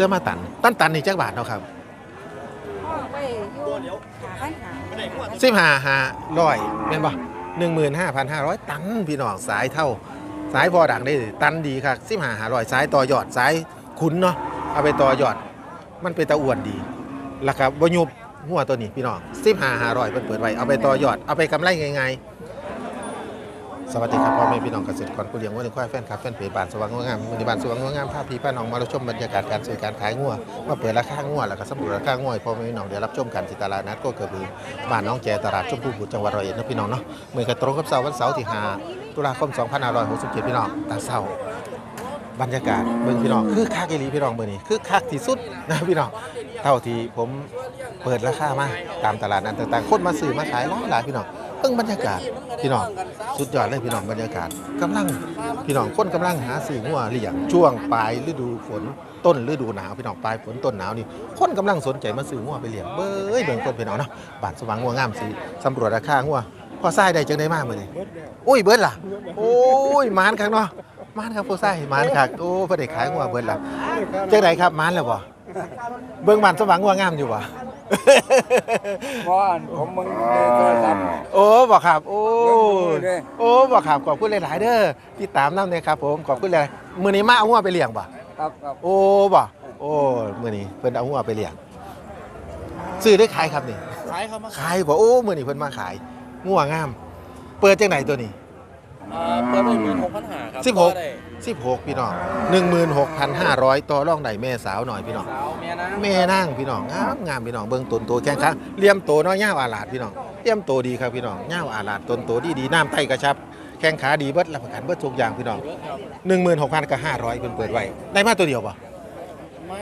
สื้อมาตัน ตันตันนี่จักบาทเนาะครับพ่อไว้อยู่หาปัญหาสิบห้าห้าร้อยแม่นบ่หนึ่งหมื่นห้าพันห้าร้อยตันพี่น้องสายเท่า สายพอดังได้ตันดีครับสิบห้าห้าร้อยสายต่อยอดสายขุนเนาะเอาไปต่อยอด มันเป็นตะอ้วนดีราคาบยุบหัวตัวนี้พี่น้องสิบห้าห้าร้อยเปิดเปิดไว้เอาไปต่อยอดเอาไปกำไรง่ายๆ สวัสดีครับพ่อแม่พี่น้องเกษตรกรผู้เลี้ยงวัวเลี้ยงควายแฟนคลับแฟนเพจบ้านสว่างงดงามมือบ้านสว่างงดงามภาพพี่ป้าน้องมารับชมบรรยากาศการซื้อการขายงัวมาเปิดราคางัวแล้วก็สำรวจราคางัวให้พ่อแม่พี่น้องเดี๋ยวรับชมกันที่ตลาดนัดก็เกิดคือบ้านน้องแจตลาดชมพูบุตรจังหวัดร้อยเอ็ดนะพี่น้องเนาะมือกระตรงกับเสาร์วันเสาร์ที่5ตุลาคม2567พี่น้องตาเศร้าบรรยากาศเบิ่งพี่น้องคือคักอีหลีพี่น้องเบอร์นี้คือคักที่สุดนะพี่น้องเท่าที่ผมเปิดราคามาตามตลาดนั้นต่างๆคนมาซื้อมาขายหลายหลายพี่น้อง เบิ่งบรรยากาศพี่น้องสุดยอดเลยพี่น้องบรรยากาศกำลังพี่น้องคนกำลังหาซื้องัวเลี้ยงช่วงปลายฤดูฝนต้นฤดูหนาวพี่น้องปลายฝนต้นหนาวนี่คนกำลังสนใจมาซื้องัวไปเลี้ยงเบ้ยเบิ่งคนพี่น้องเนาะบ้านสว่างงัวงามสิสำรวจราคางัวพอทรายได้จังได้มากมื้อนี้อุ้ยเบิดล่ะ โอ้ยมานคักเนาะมานครับผู้ใส่มานครับโอ้พระเด็กขายงัวเบิ่นล่ะจังไดครับมานแล้วบ่เบิ่งบ้านสว่างงัวงามอยู่บ่ เพราะอันผมมึงในโทรศัพท์ โอ้บ่ครับ โอ้เบิ่งมือเด้โอ้บ่ครับขอบคุณหลาย ๆ เด้อที่ตามนำเนี่ยครับ ผมขอบคุณหลายมื้อนี้มาเอางัวไปเลี้ยงบ่ ครับครับโอ้บ่โอ้มื้อนี้เพิ่นเอางัวไปเลี้ยงซื้อได้ขายครับนี่ขายเขามาขายบ่โอ้มื้อนี้เพิ่นมาขายงัวงาม เปิดจังไหนตัวนี้เอ่อเปิดไปหมื่นหกพันหาครับสิบหก ต่อได้16พี่น้อง16,500ต่อรองได้แม่สาวหน่อยพี่น้องสาวเมียนะแม่นั่งพี่น้องงามงามพี่น้องเบิ่งต้นโตแข้งขาเลี่ยมโตน้อยย่าวอาลาดพี่น้องเลี่ยมโตดีครับพี่น้องย่าวอาลาดต้นโตดีดีน้ำไตกระชับ แข้งขาดีเบิดรับประกันเบิดทุกอย่างพี่น้อง16,000กับ500เพิ่นเปิดไว้ได้มาตัวเดียวป่ะมา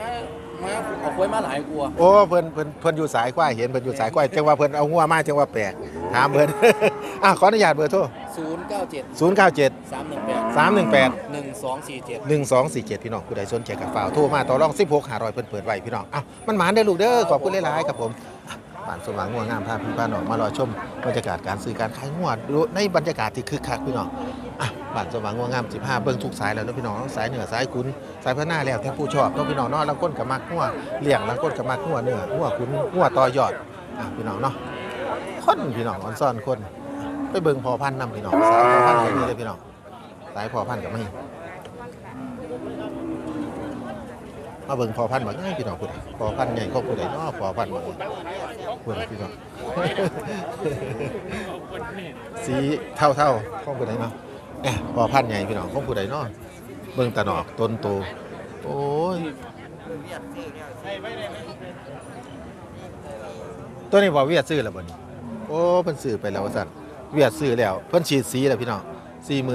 มาเอาควยมาหลายกลัวโอ้เพิ่นเพิ่นเพิ่นอยู่สายควายเห็นเพิ่นอยู่สายควายจังว่าเพิ่นเอาหัวมาจังว่าแปลกถามเพิ่น อะขออนุญาตเบอร์โทรศูนย์เก้าเจ็ด097 สามหนึ่งแปด318 หนึ่งสองสี่เจ็ด 1247 พี่น้องผู้ใดสนใจกับฝ่าวโทรมาต่อรอง 16 500เพิ่นเปิดไว้พี่น้องอ้าวมันหมานได้อลูกเด้อขอบคุณหลายๆครับผมอะบ้านสว่างงัวงามพาพี่พาน้องมารอชมบรรยากาศการซื้อการขายงัวดูในบรรยากาศที่คึกคักพี่น้องอะบ้านสว่างงัวงาม 15 เบิ่งทุกสายแล้วเนาะพี่น้องสายเหนือสายขุนสายพระหน้าแล้วแต่ผู้ชอบเนาะพี่น้องเนาะแล้วคนก็มักงัวเลี้ยงแล้วคนก็มักงัวเนื้องัวขุนงัวต่อยอดอะพี่น้องเนาะคนพี่น้องออนซ่อนคน ไปเบิ่งพอพันธุ์นำพี่น้องสายพอพันธุ์ก็มีเลยพี่น้องสายพอพันธุ์ก็มีมาเบิ่งพอพันธุ์บักง่ายพี่น้องพุ่นพอพันธุ์ใหญ่ของผู้ใดเนาะพอพันธุ์บักพุ่นพี่น้องสีเท่าเท่าๆของผู้ใดเนาะแหมพอพันธุ์ใหญ่พี่น้องของผู้ใดเนาะเบิ่งตะนอกต้นโตโอ้ยตัวนี้บ่เวียดซื้อแล้วบ่นี่โอ้เพิ่นซื้อไปแล้วว่าซั่น เวียดซื้อแล้ว เพิ่นฉีดสีแล้วพี่น้อง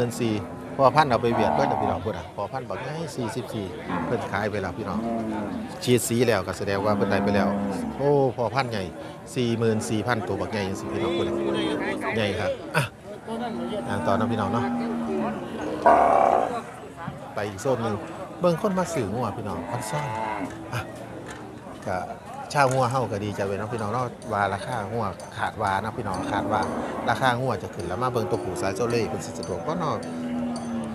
44,000พอพันเอาไปเวียดเพิ่นเอาพี่น้องพุ่นอะพอพันธุ์บักง่าย44เพิ่นขายไปแล้วพี่น้องฉีดสีแล้วก็แสดงว่าเพิ่นได้ไปแล้ว โอ้พอพันธุ์ใหญ่44,000ตัวบักใหญ่จังซี่พี่น้องพิ่นใหญ่ครับอะอ่าต่อนะพี่น้องเนาะไปอีกโซนหนึ่งเบิ่งคนมาซื้องัวพี่น้องคอนซ่อนอะก็ ชาวงัวเฮาก็ดีใจเว้ยเนาะพี่น้องเนาะว่าราคางัวขาดว่านะพี่น้องขาดว่าราคางัวจะขึ้นแล้วมาเบิ่งตัวผู้สายโซเล่เพิ่นสิสะดวกบ่เนาะ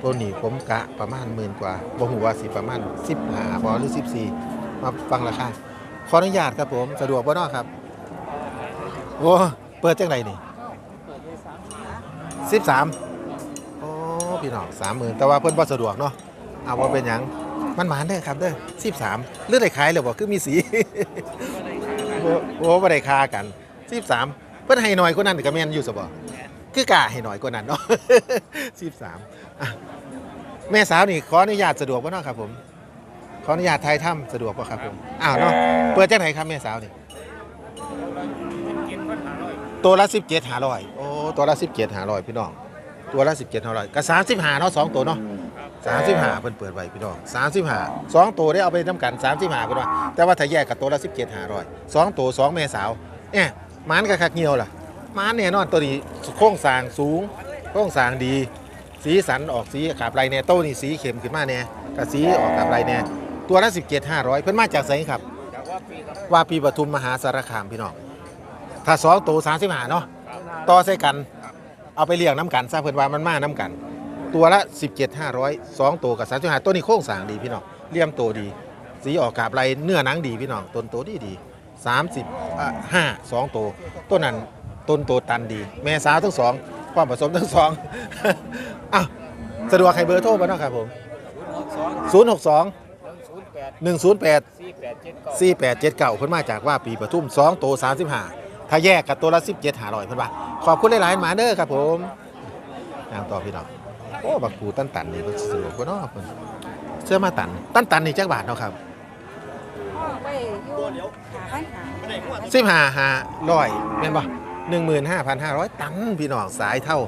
ตัวนี้ผมกะประมาณหมื่นกว่าบ่ฮู้ว่าสิประมาณ15บ่หรือ 14 มาฟังราคาขออนุญาตครับผมสะดวกบ่เนาะครับโอ้เปิดจังไดนี่13โอ้พี่น้อง30,000แต่ว่าเพิ่นบ่สะดวกเนาะเอาบ่เป็นหยัง มันหมานเด้อครับเด้อ13หรือดได้ขายแล้วบ่คือมีสีโอ้โอ้บ่ได้คากัน13เพิ่นให้น้อยกว่านั้นก็แม่นอยู่ซะบ่คือกะให้น้อยกว่านั้นเนาะ13อะแม่สาวนี่ขออนุญาตสะดวกบ่เนาะครับผมขออนุญาตไทยถ้ำสะดวกป่ะครับผมอ้าวเนาะเปิดจังไหนครับแม่สาวนี่ตัวละสิบเจ็ดหาร้อยโอ้ตัวละสิบเจ็ดหาร้อยพี่น้องตัวละสิบเจ็ดหาร้อยก็สามสิบหาเนาะสองตัวเนาะ สามสิบห้าเพิ่นเปิดไว้พี่น้องสามสิบห้าสองตัวได้เอาไปทำกันสามสิบห้าเพิ่นว่าแต่ว่าถ้าแยกกับตัวละสิบเจ็ดห้าร้อยสองตัวสองแม่สาวเนี่ยมันกับคักเงียวล่ะมันเนี่ยนอนตัวนี้โครงสางสูงโครงสางดี สีสันออกสีขาบไรเนี่ยโต้นี่สีเข้มขึ้นมาเนี่ยกับสีออกขาบไรเนี่ยตัวละสิบเจ็ดห้าร้อยเพิ่นมาจากไสครับว่าปีปทุมมหาสารคามพี่น้องถ้าสองตัวสามสิบห้าเนาะต่อใส่กัน เอาไปเลี้ยงน้ำกันซะเพิ่นว่ามันมาน้ำกัน ตัวละสิบเจ็ดห้าร้อยสองตัวกับสามสิบห้าตัวนี้โค้งสร้างดีพี่น้องเลี่ยมตัวดี สีออกกาบไรเนื้อหนังดีพี่น้องต้นโตดีดีสามสิบห้าสองตัวต้นนั้นต้นโตตันดี แม่สาวทั้งสองความผสมทั้งสองอะสะดวกให้เบอร์โทรมาเนาะครับผม 0 6 2 1 0 8 4 8 7 9เพิ่นมาจากว่าปีปทุม2โต35 ถ้าแยกกับตัวละ 17 500เพิ่นว่าขอบคุณหลายๆหมาเด้อครับผมนางต่อพี่น้อง โอ้บักปูตันตันนี่เพิ่นสะดวกกว่าเนาะเพิ่นเสื้อมาตัน ตันตันนี่จักบาทเนาะครับห้องไว้อยู่หาพันหาสิบห้าห้าร้อยแม่นบ่หนึ่งหมื่นห้าพันห้าร้อยตันพี่น้องสายเท่า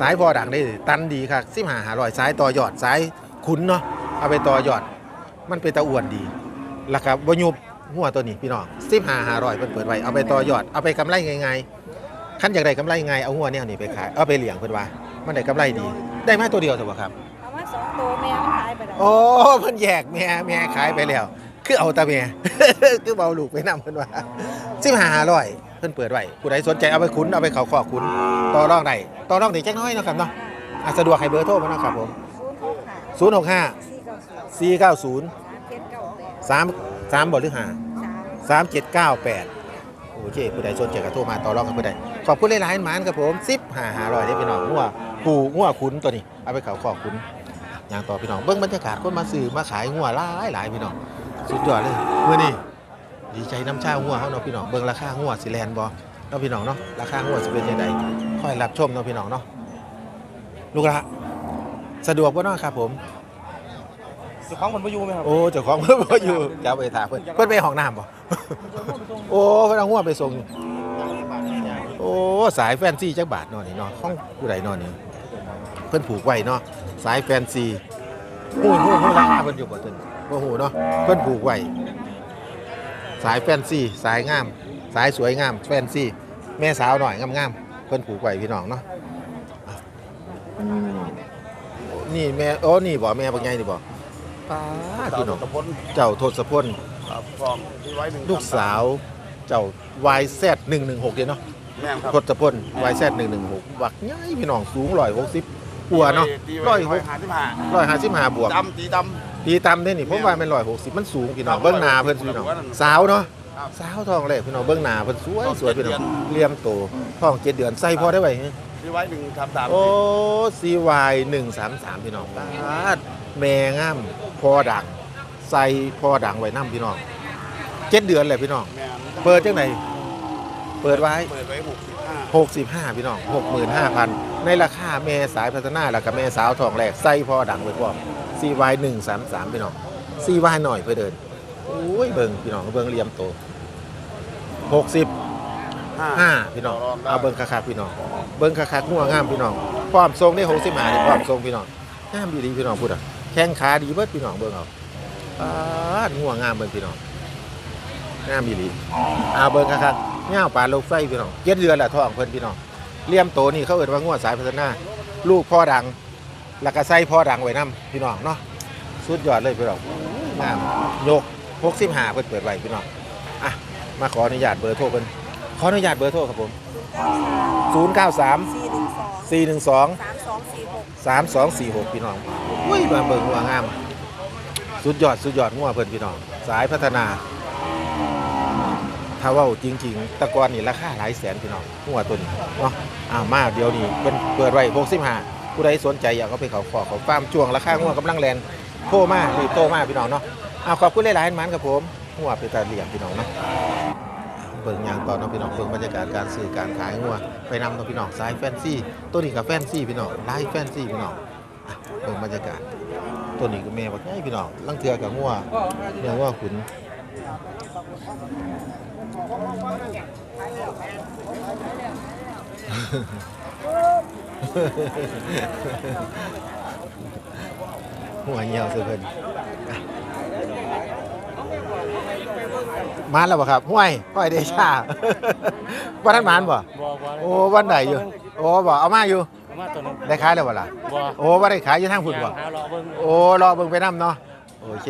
สายพอดังได้ตันดีครับสิบห้าห้าร้อยสายต่อยอดสายขุนเนาะเอาไปต่อยอด มันเป็นตะอ้วนดีราคาบยุบหัวตัวนี้พี่น้องสิบห้าห้าร้อยเพิ่นเปิดไว้เอาไปต่อยอดเอาไปกำไรง่ายๆขั้นอยากได้กำไรง่ายเอาหัวเนี่ยนี่ไปขายเอาไปเลี้ยงเพิ่นว่า มันได้กำไรดี ได้มาตัวเดียวถูกป่ะครับเอามาสองตัวแม่มันหายไปแล้วโอ้เพิ่นแยกแม่แม่ขายไปแล้ว คือเอาแตาแม่ คือเบาลูกไปนำเพิ่นว่าสิบห้าร้อยเพิ่นเปิดไว้ผู้ใดสนใจเอาไปขุนเอาไปเขาขอขุนต่อรองได้ต่อรองได้จักหน้อยเนาะครับเนาะอะสะดวกให้เบอร์โทรมาเนาะครับผมศูนย์หกห้า065สี่เก้าศูนย์490สามเจ็ดเก้าแปด3 3บ่หรือ5สาม3798โอเคผู้ใดสนใจก็โทรมาต่อรองกันผู้ใดขอบคุณหลายๆหมานครับผม10 5 500ได้พี่น้องงัว ผู้งัวขุนตัวนี้เอาไปเขาขอขุนอย่างต่อพี่น้องเบิ่งบรรยากาศคนมาซื้อมาขายงัวหลายหลายพี่น้องสุดยอดเลยมื้อนี้ดีใจน้ำชาหัวเขาเนาะพี่น้องเบิ่งราคาหัวสิแลนบ่เนาะพี่น้องเนาะราคาหัวสิเป็นยังไงค่อยรับชมเนาะพี่น้องเนาะลูกละสะดวกบ่เนาะครับผมสุของมันมาอยู่ไหมครับโอ้เจ้าของเพิ่นบ่อยู่จะเอาไปถามเพิ่นเพิ่นไปห้องน้ำบ่โอ้เพิ่นเอาหัวไปส่ง โอ้สายแฟนซีจักบาทเนาะนี่เนาะของผู้ใดเนาะนี่เพิ่นผูกไว้เนาะสายแฟนซีฮู้ฮู้ฮู้ราคาเพิ่นอยู่บ่เพิ่นบ่ฮู้เนาะเพิ่นผูกไว้สายแฟนซีสายงาม สายสวยงามแฟนซีแม่สาวหน่อยงามๆเพิ่นผูกไว้พี่น้องเนาะนี่แม่โอ้นี่บ่แม่บักใหญ่นี่บ่ป้าพี่น้องเจ้าทศพลครับฟองที่ไว้หนึ่งลูกสาวเจ้า YZ 116เด้เนาะ แม่งครับ ทศพล YZ 116บักใหญ่พี่น้องสูง160หัวเนาะตีไว้ร้อยห้าสิบห้า155บวก ดำตีด ตีตำได้นี่ผมว่ามัน160มันสูงพี่น้องเบิ่งหน้าเพิ่นพี่น้องสาวเนาะครับสาวทองเลยพี่น้องเบื้องหน้าเพิ่นสวยทองสวยเจ็ดพี่น้องเดือนเลี่ยมโตท้องเจ็ดเดือนใส่พอได้ไหมำที่ไว้หนึ่งทับสามโอ้ CY 133 พี่น้องปาดแม่งามพอดัง ใส่พอดังไว้นํพี่น้องเจ็ดเดือนเลยพี่น้อง แม่งเปิดจังไหน เปิดไว้ เปิดไว้หกสิบห้า65 พี่น้อง 65,000 ในราคาแม่สายพัฒนาแล้วก็แม่สาวทองแรกใส่พอดังไว้พร้อม CY 133พี่น้อง CY หน่อยเพื่อเดินโอ้ยเบิ่งพี่น้องเบิ่งเลี่ยมโต60ห้าพี่น้องเอาเบิ้งคักๆพี่น้อง เบิ้งคักๆงัวงามพี่น้องความทรงได้หกสิบห้านี่ความทรงพี่น้องงามดีๆพี่น้องพูดอะแข้งขาดีเบิดพี่น้องเบิ้งเอาปาดงัวงามเบิ้งพี่น้องงามดีๆเอาเบิ้งคักๆ เงาปลาลูกไฟพี่น้องเจ็ดเดือนละท้องเพิ่นพี่น้องเลี่ยมโตนี่เขาเอิ้นว่างัวสายพัฒนา ลูกพ่อดังแล้วก็ใส่พ่อดังไว้นํพี่น้องเนาะสุดยอดเลยพี่น้องงามยกหกสิบห้าเพิ่นเปิดไว้พี่น้องอะมาขออนุญาตเบอร์โทรเพิ่นขออนุญาตเบอร์โทรครับผม093สี่หนึ่งสอง412สามสองสี่หก3246พี่น้องอุ้ยมาเบิ่งงัวงาม สุดยอดสุดยอดงัวเพิ่นพี่น้อง สายพัฒนา ถ้าว่าจริง ๆ ตะกอนนี่ราคาหลายแสนพี่น้องงัวตัวนี้เนาะอ้าวมาเดี๋ยวนี้เป็นเปิดไว้65ผู้ใดสนใจอยากเอาไปเขาขอเขาฟาร์มช่วงราคางัวกำลังแรงโทรมารีโทรมาพี่น้องเนาะอ้าวขอบคุณหลายๆมันครับผมงัวไปตาเหลี้ยงพี่น้องเนาะเบิ่งอย่างตอนน้องพี่น้องเบิ่งบรรยากาศการซื้อการขายงัวไปนำน้องพี่น้องสายแฟนซี่ตัวนี้กับแฟนซี่พี่น้องไลฟ์แฟนซี่พี่น้องเบิ่งบรรยากาศตัวนี้ก็แม่บักใหญ่พี่น้องลังเทือกับงัวเนื้องัวขุน หัวเหี่ยวเสือเพิ่นอะมาแล้วบ่ครับห้วยห้วยเดชาวันนั้นมานบ่บ่บ่โอ้วันไหนอยู่ โอ้บ่เอามาอยู่เอามาตัวนึงได้ขายแล้วบ่ล่ะบ่โอ้บ่ได้ขายอยู่ทางพุ่นบ่หารอเบิ่งโอ้รอเบิ่งไปนํเนาะโอเค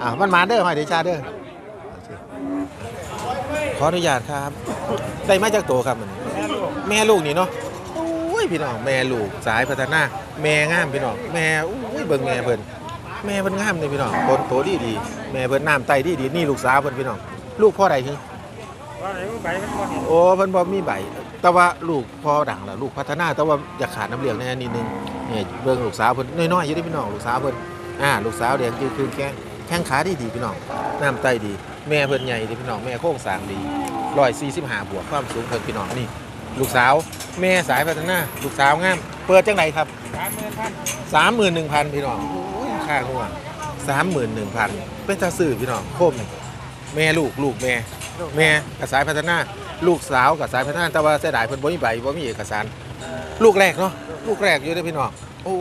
อะมันมาเด้อห้อยเดชาเด้อโอเค ขออนุญาตครับได้มาจากโตครับมันแม่ลูกนี่เนาะโอ้ยพี่น้องแม่ลูกสายพัฒนา แม่งามพี่น้องแม่อุ้ยเบิ่งแม่เพิ่นแม่เพิ่นงามเลยพี่น้องคนโตดีดีๆแม่เพิ่นน้ำไตดีดีนี่ลูกสาวเพิ่นพี่น้องลูกพ่อใดคือว่าไหนมันไปมันบ่เห็นโอ้เพิ่นบ่มีใบ แต่ว่าลูกพ่อดังแล้วลูกพัฒนาแต่ว่าอยากขาดน้ำเลี้ยงแน่นิดนึงเนี่ยเบิ่งลูกสาวเพิ่นน้อยๆอยู่เด้พี่น้องลูกสาวเพิ่นอ่าลูกสาวแดงคือคือแข้งแข้งขาดีดีพี่น้องน้ำไตดี แม่เพิ่นใหญ่เด้พี่น้องแม่โครงสร้างดี145บวกความสูงเพิ่นพี่น้องนี่ลูกสาวแม่สายพัฒนาลูกสาวงามเปิดจังไหนครับสามหมื่นพันสามหมื่นหนึ่งพันพี่น้องโอ้ยค่าหัวสามหมื่นหนึ่งพันเป็นตาสื่อพี่น้องคมแม่ลูกลูกแม่แม่กับสายพัฒนาลูกสาวกับสายพัฒนาแต่ว่าเสียดายเพิ่นบ่มีใบบ่มีเอกสาร ลูกแรกเนาะลูกแรกอยู่เด้อพี่น้องโอ้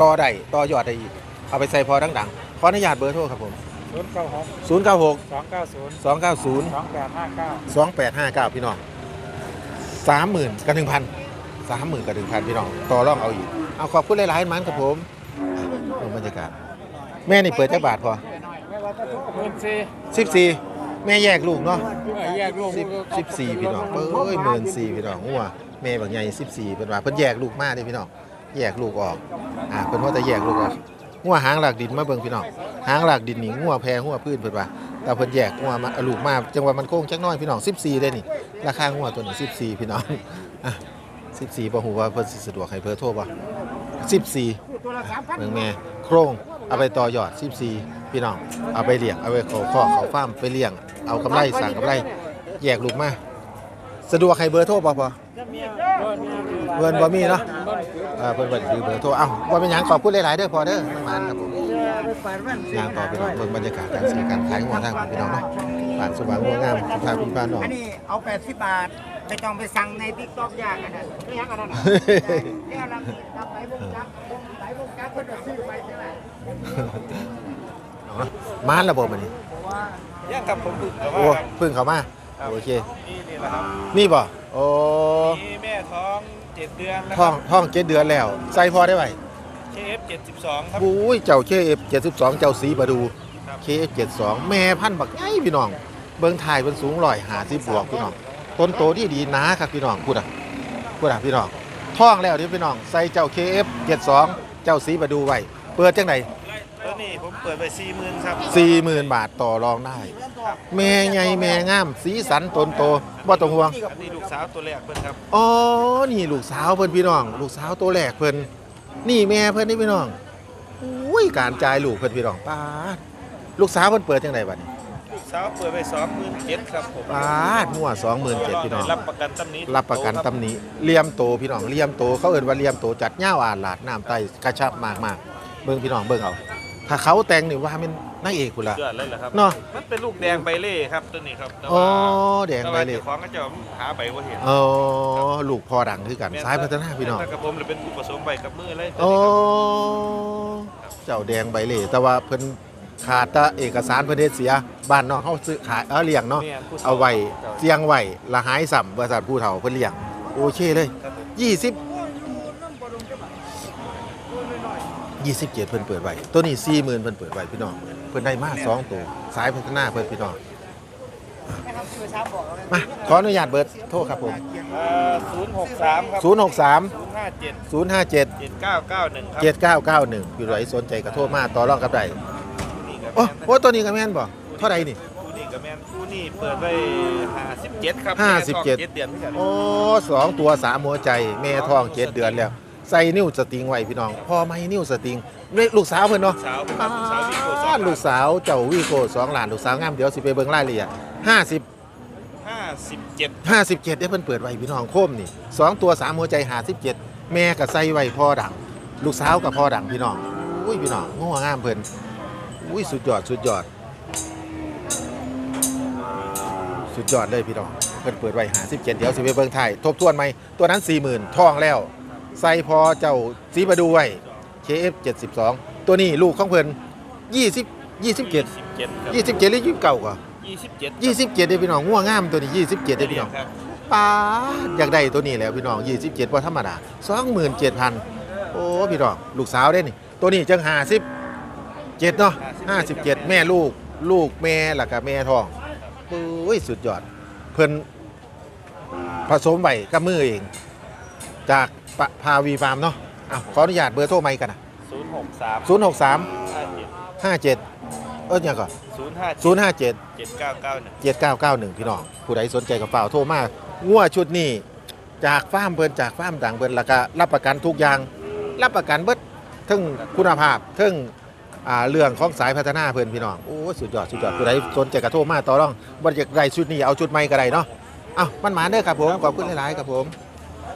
ต่อได้ต่อยอดได้อีกเอาไปใส่พอดังๆขออนุญาตเบอร์โทรครับผม ศูนย์เก้าหก096 สองเก้าศูนย์290สองแปดห้าเก้า2859 พี่น้อง30,000กับ1,000 30,000กับ1,000 พี่น้อง ต่อรองเอาอีก เอาขอบคุณหลายๆมันครับผมอะดูบรรยากาศ แม่นี่เปิดจักบาทพอ หมื่นสี่สิบสี่แม่แยกลูกเนาะ แยกลูกสิบสิบสี่พี่น้องเอ้ยหมื่นสี่พี่น้องงัวแม่บางใหญ่สิบสี่เป็นว่าเพิ่นแยกลูกมาเด้พี่น้องแยกลูกออกอ่าเพิ่นว่าจะแยกลูกออก งัวหางหลักดินมาเบิ่งพี่น้องหางหลักดินนี่งัวแพงัวพื้นเพิ่นว่าแต่เพิ่นแยกงัวมาเอาลูกมาจังว่ามันโค้งจักน้อยพี่น้อง14ได้นี่ราคางัวตัวนี้14 พี่น้องอะ14บ่ฮู้ว่าเพิ่นสิสะดวกให้เพิ่นโทรบ่14ตัวละสามพันเมืองแม่โครงเอาไปต่อยอด 14 พี่น้องเอาไปเลี้ยงเอาไปเขาข้อเขาฟาร์มไปเลี้ยงเอากำไรสั่งกำไรแยกลูกมาสะดวกให้เบอร์โทรบ่พอเงินบ่มีเนาะ ออเพิ่นบ่ได้ถือเบอร์โทรเอ้าบ่เป็นหยังขอบคุณหลายๆเด้อพอเด้อน้องหมานครับผมยางต่อพี่น้องเบิ่งบรรยากาศการซื้อการขายงัวทางพี่น้องเนาะบ้านสว่างงัวงามสุภาพพี่บ้านน้องอันนี้เอาแปดสิบบาทไม่ต้องไปสั่งในติ๊กต็อกยากอันนั้นไม่ยากอันนั้นเนี่ยเราทำไปบุกจักไปบุกจักเพื่อจะซื้อไปเท่าไหร่เอามานระบบมันนี่ยังกับผมบึกแต่โอ้ว่าเพิ่งเข้ามาโอเค นี่นี่แหละครับนี่บ่โอ้นี่แม่ท้อง เจ็ดเดือนนะคท้อรังท้องเจ็ดเดือนแล้ว ใส่พอได้ไหมเคฟเจ็ดสิบสองครับ บุ้ยเจ้า KF 72เจ้าสีประดูครับ KF 72แม่พันธุ์บักใหญ่พี่น้อง เบิ่งถ่ายเพิ่นสูง150บวกพี่น้อง ต้นโตที่ดีหนาครับพี่น้องพูดอะพูดอะพี่น้องท้องแล้วเดิพี่น้อง ใส่เจ้า KF 72เจ้าสีประดูไว้ เปิดจังไดตัว นี้ผมเปิดไปสี่หมื่นครับ40,000บาทต่อรองได้ แม่ใหญ่แม่งาม สีสันต้นโตบ่ต้องห่วงอันนี้ลูกสาวตัวแรกเพิ่นครับ อ๋อ นี่ลูกสาวเพิ่นพี่น้อง ลูกสาวตัวแรกเพิ่นนี่แม่เพิ่นนี่พี่น้องอุ้ยการจ่ายลูกเพิ่นพี่น้องป้าดลูกสาวเพิ่นเปิดจังไดบัดนี้ลูกสาวเปิดไปสองหมื่นเจ็ดครับผมป้าดมั่ว27,000พี่น้อง รับประกันตำหนี้รับประกันตำหนี้เลี่ยมโตพี่น้องเลี่ยมโตเขาเอิ้นว่าเลี่ยมโตจัดยาวอาดลาดน้ำไตกระชับมากๆเบิ่งพี่น้องเบิ่งเอา ถ้าเขาแต่งนี่ว่าเป็นนางเอกพุ่นล่ะเกิดเลยเหรอครับเนาะ มันเป็นลูกแดงใบเล่ครับตัวนี้ครับแต่อ๋อว่าแดงไปเลยแต่ว่าจ้าของก็จะหาใบว่าเห็นอ๋อลูกพอดังคือกันสายพัฒนาพี่น้อง แต่กับผมเลยเป็นผู้ผสมใบกับมือเลยตัวโอ้นี้ครับเจ้าแดงใบเล่แต่ว่าเพิ่นขาดแต่เอกสารเพิ่นเฮ็ดเสีย บ้านนอกเฮาซื้อขายเออเลี้ยงเนาะแม่ผู้สเอาไว้จ้าเสียงไว้ละหายสัมบริษัทผู้เฒ่าเพิ่นเลี้ยง โอเคเลย ครับผม20 27เพิ่นเปิดไว้ตัวนี้40,000เพิ่นเปิดไว้พี่น้องเพิ่นได้มาสองตัวสายพัฒนาเพิ่นพี่น้องมาขออนุญาตเบิดโทรครับผมศูนย์หกสามครับ063ศูนย์ห้าเจ็ด057เจ็ดเก้าเก้าหนึ่งครับ7991พี่ไหลสนใจก็โทรมาต่อรองกับได้นี่กับโอ้แม่นโอ้ตัวนี้ก็แม่นบ่เท่าใดนี่คู่นี่กับแมนคู่นี่เปิดไปห้าสิบเจ็ดครับห้าสิบเจ็ดเจ็ดเดือนเหมือนกันโอ้สองตัวสามหัวใจแม่ท้องเจ็ดเดือนแล้ว ใส่นิ้วสติงไว้พี่น้องพ่อไม่นิ้วสติงนี่ลูกสาวเพิ่นเนาะสาวครับสาววิโก้สองลูกสาวเจ้าวีโก้สองหลานลูกสาวงามเดี๋ยวสิไปเบิ่งรายละเอียดห้าสิบห้าสิบเจ็ดห้าสิบเจ็ดได้เพิ่นเปิดไว้พี่น้องโคมนี่สองตัวสามหัวใจห้าสิบเจ็ดแม่ก็ใส่ไว้พ่อดัง ลูกสาวกับพ่อดังพี่น้องอุ้ยพี่น้องงัวงามเพิ่นอุ้ยสุดยอดสุดยอด สุดยอดเลยพี่น้องเพิ่นเปิดไว้หาสิบเจ็ดเดี๋ยวสิไปเบิ่งไทายทบทวนไหมตัวนั้นสี่หมื่นทองแล้ว ใส่พอเจ้าสีมาดูไว้ KF 72ตัวนี้ลูกของเพิ่น20 27สิบเจ็ดครับ27หรือยี่สิบเก่ากว่ายี่สิบเจ็ด27ได้พี่น้องง่วงงามตัวนี้ 27ได้พี่น้องครับป้าดอยากได้ตัวนี้แล้วพี่น้อง 27บ่ธรรมดา27,000โอ้พี่น้องลูกสาวได้นี่ ตัวนี้จัง50 7เนาะ57 แม่ลูก ลูกแม่แล้วก็แม่ท้องโอ้ยสุดยอด เพิ่นผสมไว้กับมือเอง จาก ปะพาวีฟาร์มเนาะอ้าวขออนุญาตเบอร์โทรใหม่กันนะศูนย์หกสาม063ห้าเจ็ด57เออหยังก่อนศูนย์ห้าศูนย์ห้าเจ็ดเจ็ดเก้าเก้าหนึ่งเจ็ดเก้าเก้าหนึ่งพี่น้อง ผู้ใดสนใจกับฝ่าวโทรมางัวชุดนี้ จากฟาร์มเพิ่นจากฟาร์มดังเพิ่นแล้วก็รับประกันทุกอย่าง รับประกันเบิดทั้งคุณภาพทั้งอ่าเรื่องของสายพัฒนาเพิ่นพี่น้อง โอ้ยสุดยอดสุดยอดผู้ใดสนใจกับโทรมาต่อรองบ่อยากได้ชุดนี้เอาชุดใหม่ก็ได้เนาะเอ้ามันหมาเด้อครับผมขอบคุณหลายๆครับผม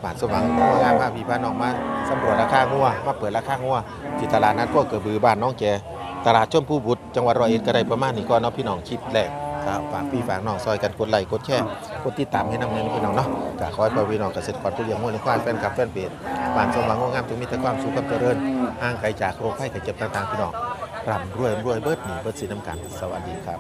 บาทสว่างงานพาพี่พาน้องมาสำรวจราคางัวมาเปิดราคางัวที่ตลาดนัดก็เกิดบือบ้านน้องแกตลาดชมพูบุตรจังหวัดร้อยเอ็ดก็ได้ประมาณนี้ก่อนเนาะพี่น้องคลิปแรกครับฝากพี่ฝากน้องซอยกันกดไลค์กดแชร์กดติดตามให้น้ำเงินพี่น้องเนาะก็ขอให้พ่อพี่น้องเกษตรกรผู้เลี้ยงวัวเลี้ยงควายแฟนคลับแฟนเพจบ้านสมหวังงงามจงมีแต่ความสุขความเจริญห่างไกลจากโรคภัยไข้เจ็บต่างๆพี่น้องร่ำรวยรวยเบิดหนีเบิดสิน้ำกันสวัสดีครับ